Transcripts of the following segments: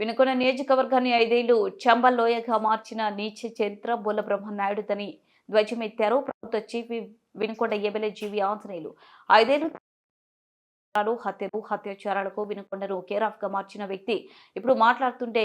వినుకొండ నియోజకవర్గాన్ని ఐదేళ్ళు చంబల్లోయగా మార్చిన నీచ చరిత్ర బొల్ల తని ధ్వజమెత్తారు. ప్రభుత్వ chief Vinukonda MLA GV Anjaneyulu. ఐదేళ్ళు హత్యలు హత్యాచారాలకు వినుకొండను కేరాఫ్గా మార్చిన వ్యక్తి. ఇప్పుడు మాట్లాడుతుంటే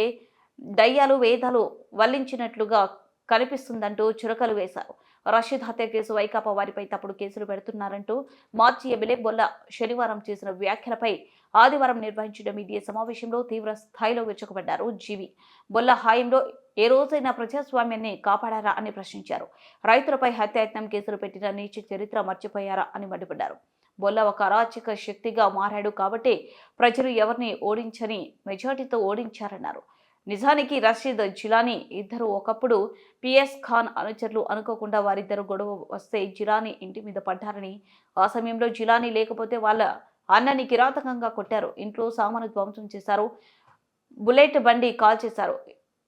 దయ్యాలు వేదాలు వల్లించినట్లుగా కనిపిస్తుందంటూ చురకలు వేశారు. రషీద్ హత్య కేసు వైకాపా వారిపై తప్పుడు కేసులు పెడుతున్నారంటూ మార్చి ఎమ్మెల్యే బొల్ల శనివారం చేసిన వ్యాఖ్యలపై ఆదివారం నిర్వహించిన మీడియా సమావేశంలో తీవ్ర స్థాయిలో విరుచుకుపడ్డారు జీవి. బొల్ల హాయంలో ఏ రోజైనా ప్రజాస్వామ్యాన్ని కాపాడారా అని ప్రశ్నించారు. రైతులపై హత్యాయత్నం కేసులు పెట్టిన నీచి చరిత్ర మర్చిపోయారా అని మండిపడ్డారు. బొల్ల ఒక అరాచక శక్తిగా మారాడు కాబట్టి ప్రజలు ఎవరిని ఓడించని మెజార్టీతో ఓడించారన్నారు. నిజానికి రషీద్ జిలానీ ఇద్దరు ఒకప్పుడు పిఎస్ ఖాన్ అనుచరులు అనుకోకుండా వారిద్దరు గొడవ వస్తే జిలానీ ఇంటి మీద పడ్డారని ఆ సమయంలో జిలానీ లేకపోతే వాళ్ళ అన్నని కిరాతకంగా కొట్టారు. ఇంట్లో సామాను ధ్వంసం చేశారు. బుల్లెట్ బండి కాల్ చేశారు.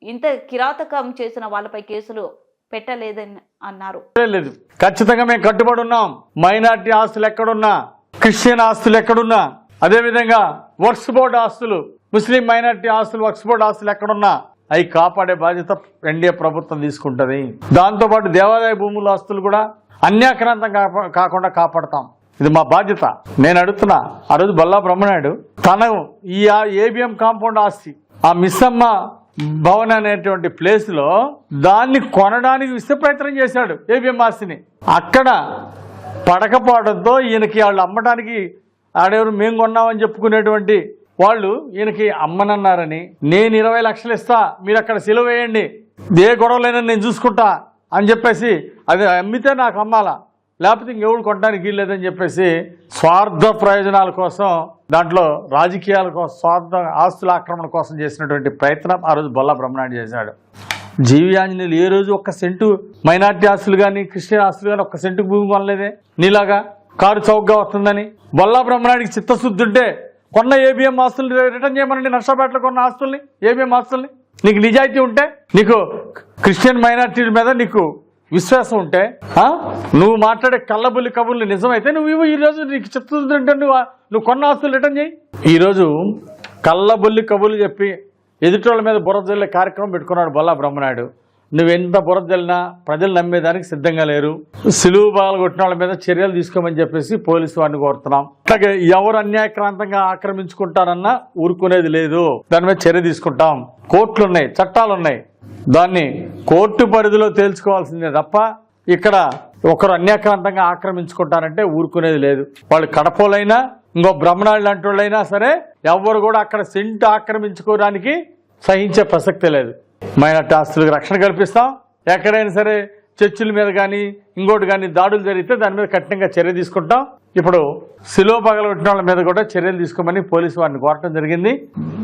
ఇంత కిరాతకం చేసిన వాళ్ళపై కేసులు పెట్టలేదని అన్నారు. లేదు. ఖచ్చితంగా మేము కట్టుబడి ఉన్నాం. మైనార్టీ ఆస్తులు ఎక్కడున్నా? క్రిస్టియన్ ఆస్తులు ఎక్కడున్నా? అదేవిధంగా వర్క్స్ బోర్డు ఆస్తులు ముస్లిం మైనార్టీ ఆస్తులు వర్క్స్ బోర్డు ఆస్తులు ఎక్కడున్నా అవి కాపాడే బాధ్యత ఎన్డీఏ ప్రభుత్వం తీసుకుంటుంది. దాంతోపాటు దేవాలయ భూముల ఆస్తులు కూడా అన్యాక్రాంతం కాకుండా కాపాడతాం. ఇది మా బాధ్యత. నేను అడుగుతున్నా ఆ రోజు బల్లా బ్రహ్మనాయుడు తను ఈ ఏబిఎం కాంపౌండ్ ఆస్తి ఆ మిస్సమ్మ భవన్ అనేటువంటి ప్లేస్లో దాన్ని కొనడానికి విశ్వ ప్రయత్నం చేశాడు ఏబిఎం ఆస్తిని. అక్కడ పడకపోవడంతో ఈయనకి వాళ్ళు అమ్మడానికి ఆడెవరు మేము కొన్నామని చెప్పుకునేటువంటి వాళ్ళు ఈయనకి అమ్మనన్నారని నేను ఇరవై లక్షలు ఇస్తా మీరు అక్కడ సెలవు వేయండి ఏ గొడవలైనా నేను చూసుకుంటా అని చెప్పేసి అది అమ్మితే నాకు అమ్మాలా లేకపోతే ఇంకెవడు కొట్టడానికి వీల్లేదని చెప్పేసి స్వార్థ ప్రయోజనాల కోసం దాంట్లో రాజకీయాల కోసం స్వార్థ ఆస్తుల ఆక్రమణ కోసం చేసినటువంటి ప్రయత్నం ఆ రోజు బొల్లా బ్రహ్మనాయుడు చేశాడు. జీవి ఆంజనేయులు ఏ రోజు ఒక్క సెంటు మైనార్టీ ఆస్తులు కానీ క్రిస్టియన్ ఆస్తులు కానీ ఒక్క సెంటు భూమి కొనలేదే నీలాగా. కారు చౌకగా వస్తుందని. బొల్లా బ్రహ్మనాయుడికి చిత్తశుద్ధి ఉంటే కొన్న ఏబిఎం ఆస్తులు రిటర్న్ చేయమనండి నర్సాపేటలో కొన్న ఆస్తుల్ని ఏబిఎం ఆస్తుల్ని. నీకు నిజాయితీ ఉంటే నీకు క్రిస్టియన్ మైనార్టీల మీద నీకు విశ్వాసం ఉంటే నువ్వు మాట్లాడే కళ్ళబుల్లి కబుర్లు నిజమైతే నువ్వు ఇవ్వు. ఈ రోజు నీకు చిత్తశుద్ధి నువ్వు నువ్వు కొన్న ఆస్తులు రిటర్న్ చేయి. ఈరోజు కళ్ళబుల్లి కబుర్లు చెప్పి ఎదుటోళ్ళ మీద బురద జల్లే కార్యక్రమం పెట్టుకున్నాడు బొల్లా బ్రహ్మనాయుడు నువ్వు ఎంత బురద జల్లినా ప్రజలు నమ్మేదానికి సిద్ధంగా లేరు. సిలువు బాగా కొట్టిన వాళ్ళ మీద చర్యలు తీసుకోమని చెప్పేసి పోలీసు వారిని కోరుతున్నాం. అట్లాగే ఎవరు అన్యాయక్రాంతంగా ఆక్రమించుకుంటారన్నా ఊరుకునేది లేదు. దాని మీద చర్య తీసుకుంటాం. కోర్టులు ఉన్నాయి చట్టాలు ఉన్నాయి దాన్ని కోర్టు పరిధిలో తేల్చుకోవాల్సిందే తప్ప ఇక్కడ ఒకరు అన్యాక్రాంతంగా ఆక్రమించుకుంటారంటే ఊరుకునేది లేదు. వాళ్ళు కడపోలైనా ఇంకో బ్రహ్మణాళ్ళు లాంటి వాళ్ళైనా సరే ఎవరు కూడా అక్కడ సెంటు ఆక్రమించుకోవడానికి సహించే ప్రసక్తి లేదు. మైనార్టీ ఆస్తులకు రక్షణ కల్పిస్తాం. ఎక్కడైనా సరే చర్చిల మీద కానీ ఇంకోటి కానీ దాడులు జరిగితే దాని మీద కఠినంగా చర్య తీసుకుంటాం. ఇప్పుడు సిలువ పగలగొట్టిన వాళ్ళ మీద కూడా చర్యలు తీసుకోమని పోలీసు వారిని కోరటం జరిగింది.